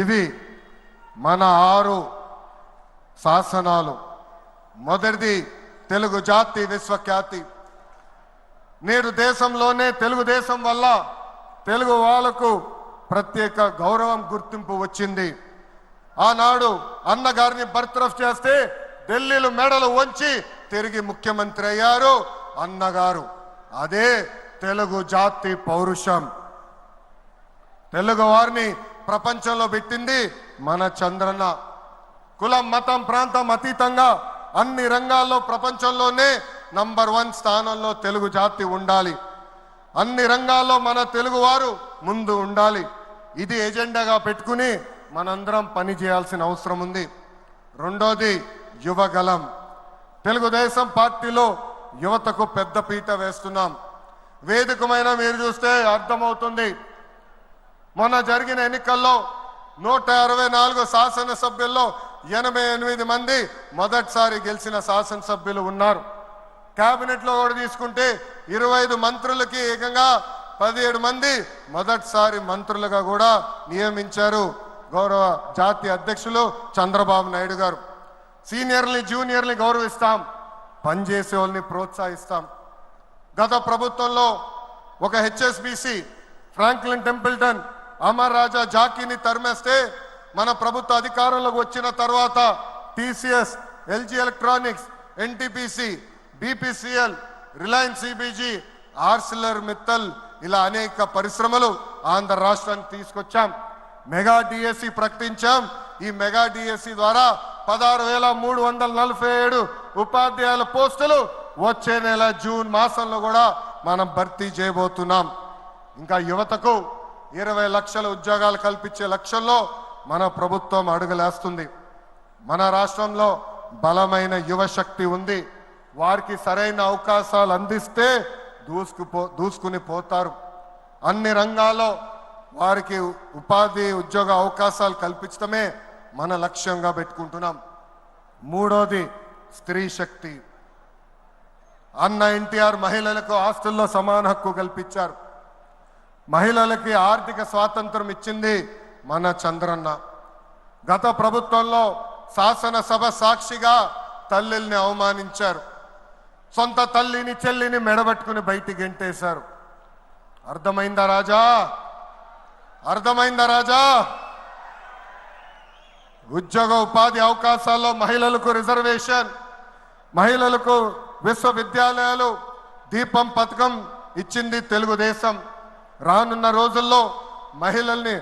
ఇవి మన ఆరు శాసనాలు. మొదటిది తెలుగు జాతి విశ్వఖ్యాతి. నేడు దేశంలోనే తెలుగుదేశం వల్ల తెలుగు వాళ్ళకు ప్రత్యేక గౌరవం గుర్తింపు వచ్చింది. ఆనాడు అన్నగారిని బర్త్రఫ్ చేస్తే ఢిల్లీలో మెడలు వంచి తిరిగి ముఖ్యమంత్రి అయ్యారు అన్నగారు. అదే తెలుగు జాతి పౌరుషం. తెలుగు వారిని ప్రపంచంలో పెట్టింది మన చంద్రన్న. కులం మతం ప్రాంతం అతీతంగా అన్ని రంగాల్లో ప్రపంచంలోనే నంబర్ వన్ స్థానంలో తెలుగు జాతి ఉండాలి. అన్ని రంగాల్లో మన తెలుగువారు ముందు ఉండాలి. ఇది ఎజెండాగా పెట్టుకుని మనందరం పని చేయాల్సిన అవసరం ఉంది. రెండోది యువగలం తెలుగుదేశం పార్టీలో యువతకు పెద్ద పీట వేస్తున్నాం. వేదికమైన మీరు చూస్తే అర్థమవుతుంది. మొన్న జరిగిన ఎన్నికల్లో నూట అరవై నాలుగు శాసనసభ్యుల్లో ఎనభై ఎనిమిది మంది మొదటిసారి గెలిచిన శాసనసభ్యులు ఉన్నారు. క్యాబినెట్లో కూడా తీసుకుంటే ఇరవై ఐదు మంత్రులకి ఏకంగా పదిహేడు మంది మొదటిసారి మంత్రులుగా కూడా నియమించారు గౌరవ జాతీయ అధ్యక్షులు చంద్రబాబు నాయుడు గారు. సీనియర్ని జూనియర్ని గౌరవిస్తాం పనిచేసే వాళ్ళని ప్రోత్సహిస్తాం. గత ప్రభుత్వంలో ఒక HSBC Franklin Templeton Amar Raja జాకీని తరిమేస్తే మన ప్రభుత్వ అధికారంలోకి వచ్చిన తర్వాత TCS LG electronics NTPC BPCL Reliance CBG Arcelor Mittal ఇలా అనేక పరిశ్రమలు ఆంధ్ర రాష్ట్రానికి తీసుకొచ్చాం. మెగా డిఎస్సి ప్రకటించాం. ఈ మెగా డిఎస్సి ద్వారా పదహారు వేల మూడు వందల నలభై ఏడు ఉపాధ్యాయుల పోస్టులు వచ్చే నెల జూన్ మాసంలో కూడా మనం భర్తీ చేయబోతున్నాం. ఇంకా యువతకు ఇరవై లక్షల ఉద్యోగాలు కల్పించే లక్ష్యంలో మన ప్రభుత్వం అడుగులేస్తుంది. మన రాష్ట్రంలో బలమైన యువ శక్తి ఉంది. వారికి సరైన అవకాశాలు అందిస్తే దూసుకుపో దూసుకుని పోతారు. అన్ని రంగాల్లో వారికి ఉపాధి ఉద్యోగ అవకాశాలు కల్పించడమే మన లక్ష్యంగా పెట్టుకుంటున్నాం. మూడోది స్త్రీ శక్తి. అన్న ఎన్టీఆర్ మహిళలకు ఆస్తుల్లో సమాన హక్కు కల్పించారు. మహిళలకి ఆర్థిక స్వాతంత్రం ఇచ్చింది మన చంద్రన్న. గత ప్రభుత్వంలో శాసనసభ సాక్షిగా తల్లిల్ని అవమానించారు. సొంత తల్లిని చెల్లిని మెడబట్టుకుని బయటికి గెంటేశారు. అర్థమైందా రాజా? అర్థమైందా రాజా? ఉద్యోగ ఉపాధి అవకాశాల్లో మహిళలకు రిజర్వేషన్ మహిళలకు విశ్వవిద్యాలయాలు దీపం పథకం ఇచ్చింది తెలుగుదేశం. రానున్న రోజుల్లో మహిళల్ని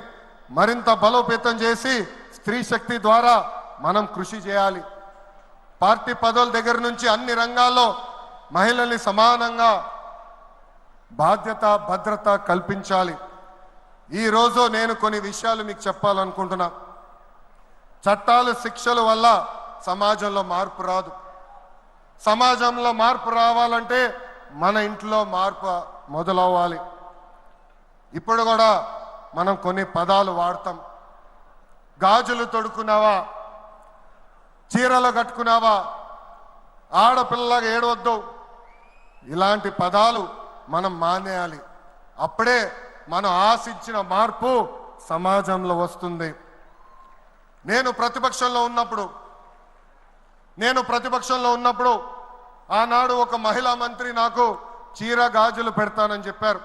మరింత బలోపేతం చేసి స్త్రీ శక్తి ద్వారా మనం కృషి చేయాలి. పార్టీ పదవుల దగ్గర నుంచి అన్ని రంగాల్లో మహిళల్ని సమానంగా బాధ్యత భద్రత కల్పించాలి. ఈ రోజు నేను కొన్ని విషయాలు మీకు చెప్పాలనుకుంటున్నా. చట్టాలు శిక్షల వల్ల సమాజంలో మార్పు రాదు. సమాజంలో మార్పు రావాలంటే మన ఇంట్లో మార్పు మొదలవ్వాలి. ఇప్పుడు కూడా మనం కొన్ని పదాలు వాడతాం. గాజులు తొడుకున్నావా చీరలు కట్టుకున్నావా? ఆడపిల్లగా ఏడవద్దు. ఇలాంటి పదాలు మనం మానేయాలి. అప్పుడే మనం ఆశించిన మార్పు సమాజంలో వస్తుంది. నేను ప్రతిపక్షంలో ఉన్నప్పుడు నేను ప్రతిపక్షంలో ఉన్నప్పుడు ఆనాడు ఒక మహిళా మంత్రి నాకు చీర గాజులు పెడతానని చెప్పారు.